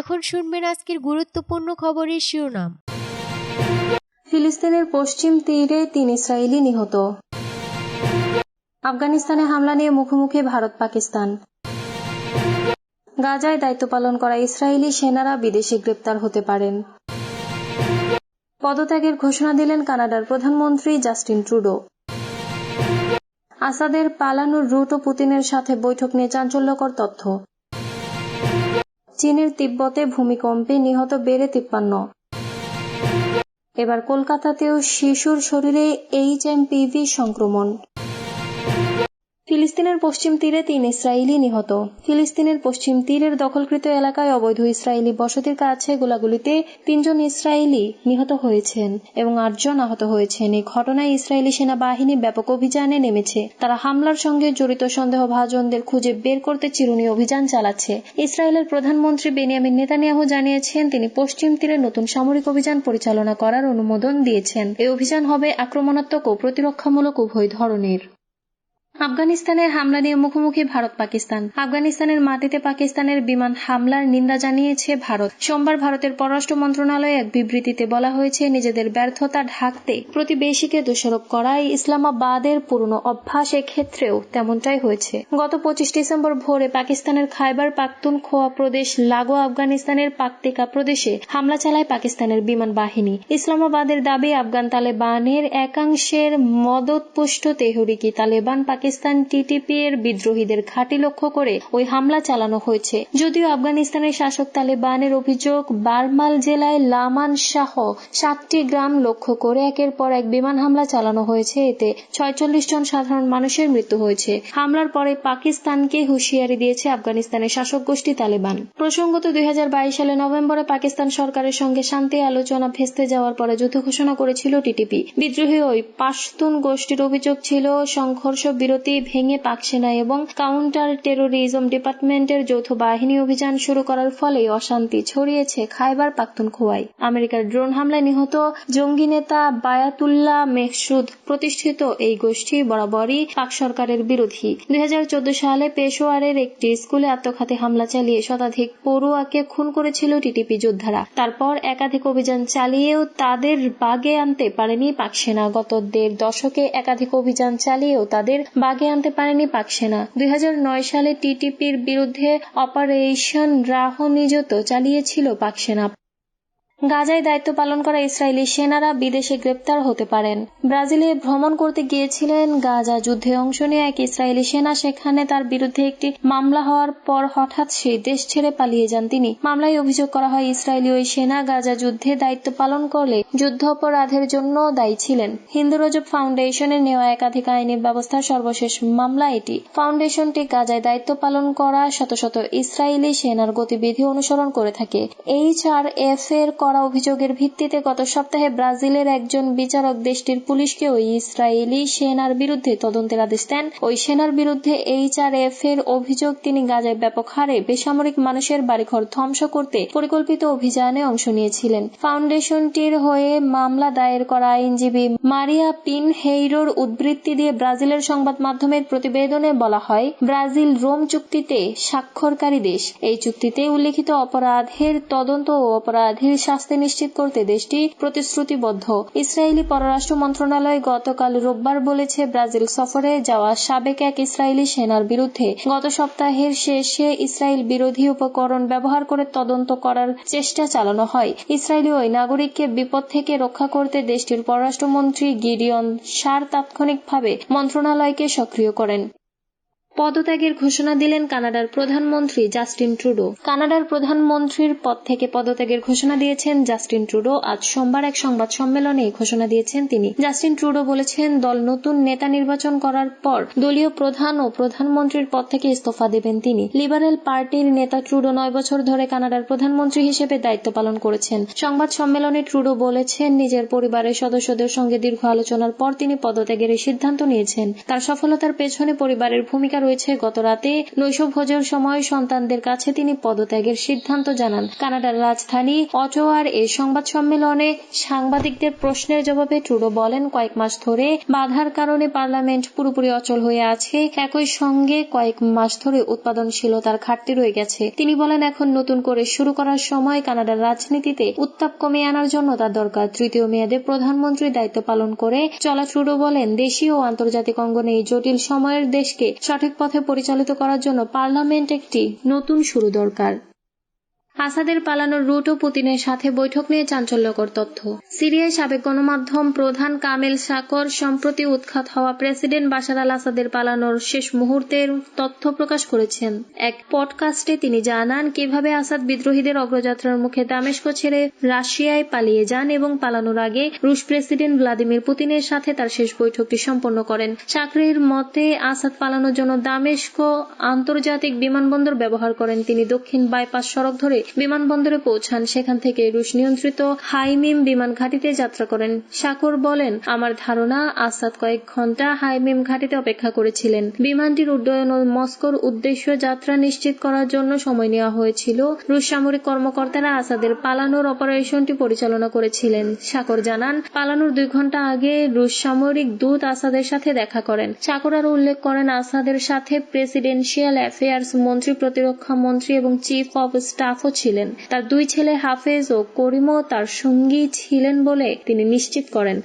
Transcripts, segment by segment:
এখন শুনবেন আজকের গুরুত্বপূর্ণ খবরের শিরোনাম। ফিলিস্তিনের পশ্চিম তীরে তিন ইসরায়েলি নিহত। আফগানিস্তানে হামলা নিয়ে মুখোমুখি ভারত পাকিস্তান। গাজায় দায়িত্ব পালন করা ইসরায়েলি সেনারা বিদেশে গ্রেপ্তার হতে পারেন। পদত্যাগের ঘোষণা দিলেন কানাডার প্রধানমন্ত্রী জাস্টিন ট্রুডো। আসাদের পালানোর রুট ও পুতিনের সাথে বৈঠক নিয়ে চাঞ্চল্যকর তথ্য। চীনের তিব্বতে ভূমিকম্পে নিহত বেড়ে তিপ্পান্ন। এবার কলকাতাতেও শিশুর শরীরে এইচএমপিভি সংক্রমণ। ফিলিস্তিনের পশ্চিম তীরে তিন ইসরায়েলি নিহত। ফিলিস্তিনের পশ্চিম তীরের দখলকৃত এলাকায় অবৈধ ইসরায়েলি বসতির কাছে গোলাগুলিতে তিনজন ইসরায়েলি নিহত হয়েছেন এবং আটজন আহত হয়েছেন। এই ঘটনায় ইসরায়েলি সেনাবাহিনী ব্যাপক অভিযানে নেমেছে। তারা হামলার সঙ্গে জড়িত সন্দেহভাজনদের খুঁজে বের করতে চিরুনি অভিযান চালাচ্ছে। ইসরায়েলের প্রধানমন্ত্রী বেনিয়ামিন নেতানিয়াহু জানিয়েছেন, তিনি পশ্চিম তীরে নতুন সামরিক অভিযান পরিচালনা করার অনুমোদন দিয়েছেন। এই অভিযান হবে আক্রমণাত্মক ও প্রতিরক্ষামূলক উভয় ধরনের। আফগানিস্তানের হামলা নিয়ে মুখোমুখি ভারত পাকিস্তান। আফগানিস্তানের মাটিতে পাকিস্তানের বিমান হামলার নিন্দা জানিয়েছে ভারত। সোমবার ভারতের পররাষ্ট্র মন্ত্রণালয়ে এক বিবৃতিতে বলা হয়েছে, নিজেদের ব্যর্থতা ঢাকতে প্রতিবেশীকে দোষারোপ করাই ইসলামাবাদের পুরনো অভ্যাস ক্ষেত্রেও তেমনটাই হয়েছে। গত পঁচিশ ডিসেম্বর ভোরে পাকিস্তানের খাইবার পাখতুনখোয়া প্রদেশ, লাগোয়া আফগানিস্তানের পাকতিকা প্রদেশে হামলা চালায় পাকিস্তানের বিমান বাহিনী। ইসলামাবাদের দাবি, আফগান তালেবানের একাংশের মদতপুষ্ট তেহরিকি তালেবান পাকিস্তান টিটিপি এর বিদ্রোহীদের ঘাঁটি লক্ষ্য করে ওই হামলা চালানো হয়েছে। যদিও আফগানিস্তানের শাসক তালেবানের অভিযোগ, বারমাল জেলায় লামান শাহ সাতটি গ্রাম লক্ষ্য করে একের পর এক বিমান হামলা চালানো হয়েছে। এতে ছয়চল্লিশ জন সাধারণ মানুষের মৃত্যু হয়েছে। হামলার পরে পাকিস্তানকে হুঁশিয়ারি দিয়েছে আফগানিস্তানের শাসক গোষ্ঠী তালেবান। প্রসঙ্গত দুই হাজার বাইশ সালে নভেম্বরে পাকিস্তান সরকারের সঙ্গে শান্তি আলোচনা ভেস্তে যাওয়ার পরে যুদ্ধ ঘোষণা করেছিল টিটিপি। বিদ্রোহী ওই পাশতুন গোষ্ঠীর অভিযোগ ছিল, সংঘর্ষ বিরতি ভেঙে পাক সেনা এবং কাউন্টার টেরোরিজম ডিপার্টমেন্টের যৌথ বাহিনী অভিযান শুরু করার ফলে অশান্তি ছড়িয়েছে খাইবার পাখতুনখোয়ায় আমেরিকার ড্রোন হামলায় নিহত জঙ্গি নেতা বায়াতুল্লাহ মেহসুদ প্রতিষ্ঠিত এই গোষ্ঠী বরাবরই পাক সরকারের বিরোধী। দুই সালে পেশোয়ারের একটি স্কুলে আত্মঘাতী হামলা চালিয়ে শতাধিক পড়ুয়াকে খুন করেছিল টিটিপি যোদ্ধারা। তারপর একাধিক অভিযান চালিয়েও তাদের বাগে আনতে পারেনি পাক সেনা। গত দেড় দশকে একাধিক অভিযান চালিয়েও তাদের বাগে আনতে পারেনি পাক সেনা দুই সালে টিটিপির বিরুদ্ধে অপারেশন রাহ নিযত চালিয়েছিল পাক সেনা গাজায় দায়িত্ব পালন করা ইসরায়েলি সেনারা বিদেশে গ্রেপ্তার হতে পারেন। ব্রাজিলে ভ্রমণ করতে গিয়েছিলেন গাজা যুদ্ধে অংশ নিয়ে এক ইসরায়েলি সেনা। সেখানে তার বিরুদ্ধে একটি মামলা হওয়ার পর হঠাৎ সেই দেশ ছেড়ে পালিয়ে যান তিনি। মামলায় অভিযোগ করা হয়, ইসরায়েলি ওই সেনা গাজা যুদ্ধে দায়িত্ব পালন করলে যুদ্ধ অপরাধের জন্য দায়ী ছিলেন। হিন্দু রজব ফাউন্ডেশনের নেওয়া একাধিক আইনি ব্যবস্থার সর্বশেষ মামলা এটি। ফাউন্ডেশনটি গাজায় দায়িত্ব পালন করা শত শত ইসরায়েলি সেনার গতিবিধি অনুসরণ করে থাকে। এইচ আর এফ এর করা অভিযোগের ভিত্তিতে গত সপ্তাহে ব্রাজিলের একজন বিচারক দেশটির পুলিশকে ওই ইসরায়েলি সেনার বিরুদ্ধে তদন্তের আদেশ দেন। ওই সেনার বিরুদ্ধে এইচআরএফ এর অভিযোগ, তিনি গাজায় ব্যাপক হারে বেসামরিক মানুষের বাড়িঘর ধ্বংস করতে পরিকল্পিত অভিযানে অংশ নিয়েছিলেন। ফাউন্ডেশনটির হয়ে মামলা দায়ের করা আইনজীবী মারিয়া পিন হেইরোর উদ্বৃত্তি দিয়ে ব্রাজিলের সংবাদ মাধ্যমের প্রতিবেদনে বলা হয়, ব্রাজিল রোম চুক্তিতে স্বাক্ষরকারী দেশ। এই চুক্তিতে উল্লেখিত অপরাধের তদন্ত ও অপরাধীর শাস্তি নিশ্চিত করতে দেশটি প্রতিশ্রুতিবদ্ধ। ইসরায়েলি পররাষ্ট্র মন্ত্রণালয় গতকাল রোববার বলেছে, ব্রাজিল সফরে যাওয়া সাবেক এক ইসরায়েলি সেনার বিরুদ্ধে গত সপ্তাহের শেষে ইসরায়েল বিরোধী উপকরণ ব্যবহার করে তদন্ত করার চেষ্টা চালানো হয়। ইসরায়েলি ওই নাগরিককে বিপদ থেকে রক্ষা করতে দেশটির পররাষ্ট্রমন্ত্রী গিডিয়ন সার তাৎক্ষণিকভাবে মন্ত্রণালয়কে সক্রিয় করেন। পদত্যাগের ঘোষণা দিলেন কানাডার প্রধানমন্ত্রী জাস্টিন ট্রুডো। কানাডার প্রধানমন্ত্রীর পদ থেকে পদত্যাগের ঘোষণা দিয়েছেন জাস্টিন ট্রুডো। আজ সোমবার এক সংবাদ সম্মেলনে ঘোষণা দিয়েছেন তিনি। জাস্টিন ট্রুডো বলেছেন, দল নতুন নেতা নির্বাচন করার পর দলীয় প্রধান ও প্রধানমন্ত্রীর পদ থেকে ইস্তফা দেবেন তিনি। লিবারেল পার্টির নেতা ট্রুডো নয় বছর ধরে কানাডার প্রধানমন্ত্রী হিসেবে দায়িত্ব পালন করেছেন। সংবাদ সম্মেলনে ট্রুডো বলেছেন, নিজের পরিবারের সদস্যদের সঙ্গে দীর্ঘ আলোচনার পর তিনি পদত্যাগের এই সিদ্ধান্ত নিয়েছেন। তার সফলতার পেছনে পরিবারের ভূমিকা রয়েছে। গত রাতে নৈশভোজের সময় সন্তানদের কাছে তিনি পদত্যাগের সিদ্ধান্ত জানান। কানাডার রাজধানী অটোয়ার এই সংবাদ সম্মেলনে সাংবাদিকদের প্রশ্নের জবাবে ট্রুডো বলেন, কয়েক মাস ধরে বাধার কারণে পার্লামেন্ট পুরোপুরি অচল হয়ে আছে। একই সঙ্গে কয়েক মাস ধরে উৎপাদনশীলতার ঘাটতি রয়ে গেছে। তিনি বলেন, এখন নতুন করে শুরু করার সময় কানাডার রাজনীতিতে উত্তাপ কমিয়ে আনার জন্য তার দরকার। তৃতীয় মেয়াদে প্রধানমন্ত্রীর দায়িত্ব পালন করে চলা ট্রুডো বলেন, দেশীয় ও আন্তর্জাতিক অঙ্গনে এই জটিল সময়ের দেশকে সঠিক পথে পরিচালিত করার জন্য পার্লামেন্ট একটি নতুন শুরু দরকার। আসাদের পালানোর রুট ও পুতিনের সাথে বৈঠক নিয়ে চাঞ্চল্যকর তথ্য। সিরিয়ায় সাবেক গণমাধ্যম প্রধান কামেল সাকর সম্প্রতি উৎখাত হওয়া প্রেসিডেন্ট বাশার আল আসাদের পালানোর শেষ মুহূর্তের তথ্য প্রকাশ করেছেন। এক পডকাস্টে তিনি জানান, কীভাবে আসাদ বিদ্রোহীদের অগ্রযাত্রার মুখে দামেস্ক ছেড়ে রাশিয়ায় পালিয়ে যান এবং পালানোর আগে রুশ প্রেসিডেন্ট ভ্লাদিমির পুতিনের সাথে তার শেষ বৈঠকটি সম্পন্ন করেন। চাকরির মতে, আসাদ পালানোর জন্য দামেস্ক আন্তর্জাতিক বিমানবন্দর ব্যবহার করেন। তিনি দক্ষিণ বাইপাস সড়ক ধরে বিমানবন্দরে পৌঁছান। সেখান থেকে রুশ নিয়ন্ত্রিত হাইমিম বিমান ঘাঁটিতে যাত্রা করেন। শাকর বলেন, আমার ধারণা, আসাদ কয়েক ঘণ্টা হাইমিম ঘাঁটিতে অপেক্ষা করেছিলেন। বিমানটির উড্ডয়ন ও মস্কোর উদ্দেশ্য যাত্রা নিশ্চিত করার জন্য সময় নেওয়া হয়েছিল। রুশ সামরিক কর্মকর্তারা আসাদের পালানোর অপারেশনটি পরিচালনা করেছিলেন। শাকর জানান, পালানোর দুই ঘণ্টা আগে রুশ সামরিক দূত আসাদের সাথে দেখা করেন। শাকর আরও উল্লেখ করেন, আসাদের সাথে প্রেসিডেন্সিয়াল অ্যাফেয়ার্স মন্ত্রী, প্রতিরক্ষা মন্ত্রী এবং চিফ অব স্টাফও ছিলেন। তার দুই ছেলে হাফেজ ও করিমও তার সঙ্গী ছিলেন বলে তিনি নিশ্চিত করেন।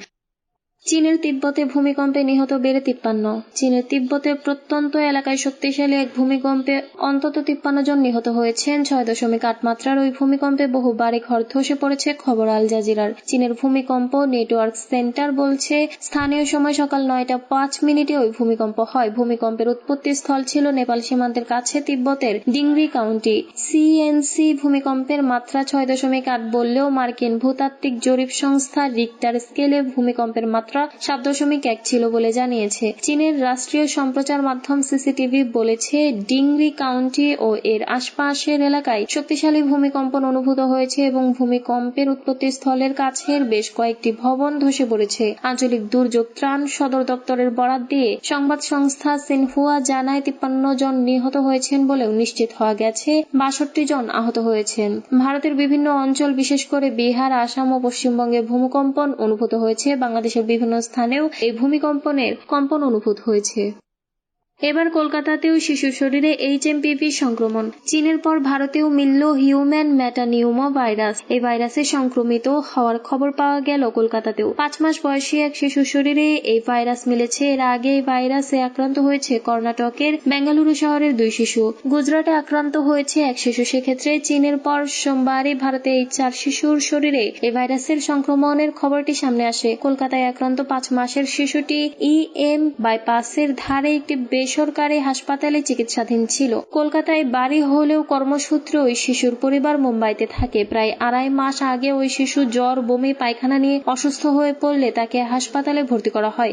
চীনের তিব্বতে ভূমিকম্পে নিহত বেড়ে তিপ্পান্ন। চীনের তিব্বতের প্রত্যন্ত এলাকায় শক্তিশালী এক ভূমিকম্পে অন্তত তিপ্পান্ন জন নিহত হয়েছেন। ছয় দশমিক আট মাত্রার ওই ভূমিকম্পে বহু বাড়ি ঘর ধসে পড়েছে খবর আল জাজিরার। চীনের ভূমিকম্প নেটওয়ার্ক সেন্টার বলছে, স্থানীয় সময় সকাল নয়টা পাঁচ মিনিটে ওই ভূমিকম্প হয়। ভূমিকম্পের উৎপত্তি স্থল ছিল নেপাল সীমান্তের কাছে তিব্বতের ডিংরি কাউন্টি। সিএনসি ভূমিকম্পের মাত্রা ছয় দশমিক আট বললেও মার্কিন ভূতাত্ত্বিক জরিপ সংস্থা রিক্টার স্কেলে ভূমিকম্পের মাত্রা সাত দশমিক এক ছিল বলে জানিয়েছে। চীনের রাষ্ট্রীয় সম্প্রচার মাধ্যম সিসিটিভি বলেছে, ডিংরি কাউন্টি ও এর আশপাশের এলাকায় শক্তিশালী ভূমিকম্পন অনুভূত হয়েছে এবং ভূমিকম্পের উৎপত্তি স্থলের কাছের বেশ কয়েকটি ভবন ধসে পড়েছে। আঞ্চলিক দুর্যোগ ত্রাণ সদর দপ্তরের বরাত দিয়ে সংবাদ সংস্থা সিনহুয়া জানায় তিপ্পান্ন জন নিহত হয়েছেন বলেও নিশ্চিত হওয়া গেছে। বাষট্টি জন আহত হয়েছেন। ভারতের বিভিন্ন অঞ্চল, বিশেষ করে বিহার, আসাম ও পশ্চিমবঙ্গে ভূমিকম্পন অনুভূত হয়েছে। বাংলাদেশের বিভিন্ন স্থানেও এই ভূমিকম্পনের কম্পন অনুভূত হয়েছে। এবার কলকাতাতেও শিশু শরীরে এইচএমপিভি সংক্রমণ। চীনের পর ভারতেও মিলল হিউম্যান ম্যাটানিউমা ভাইরাস। এই ভাইরাসে সংক্রমিত হওয়ার খবর পাওয়া গেল কলকাতাতেও। পাঁচ মাস বয়সী এক শিশু শরীরে এই ভাইরাস মিলেছে। এর আগে এই ভাইরাসে আক্রান্ত হয়েছে কর্ণাটকের বেঙ্গালুরু শহরের দুই শিশু। গুজরাটে আক্রান্ত হয়েছে এক শিশু। সেক্ষেত্রে চীনের পর সোমবারই ভারতে এই চার শিশুর শরীরে এই ভাইরাসের সংক্রমণের খবরটি সামনে আসে। কলকাতায় আক্রান্ত পাঁচ মাসের শিশুটি ইএম বাইপাসের ধারে একটি বেসরকারি হাসপাতালে চিকিৎসাধীন ছিল। কলকাতায় বাড়ি হলেও কর্মসূত্রে ওই শিশুর পরিবার মুম্বাইতে থাকে। প্রায় আড়াই মাস আগে ওই শিশু জ্বর, বমি, পায়খানা নিয়ে অসুস্থ হয়ে পড়লে তাকে হাসপাতালে ভর্তি করা হয়।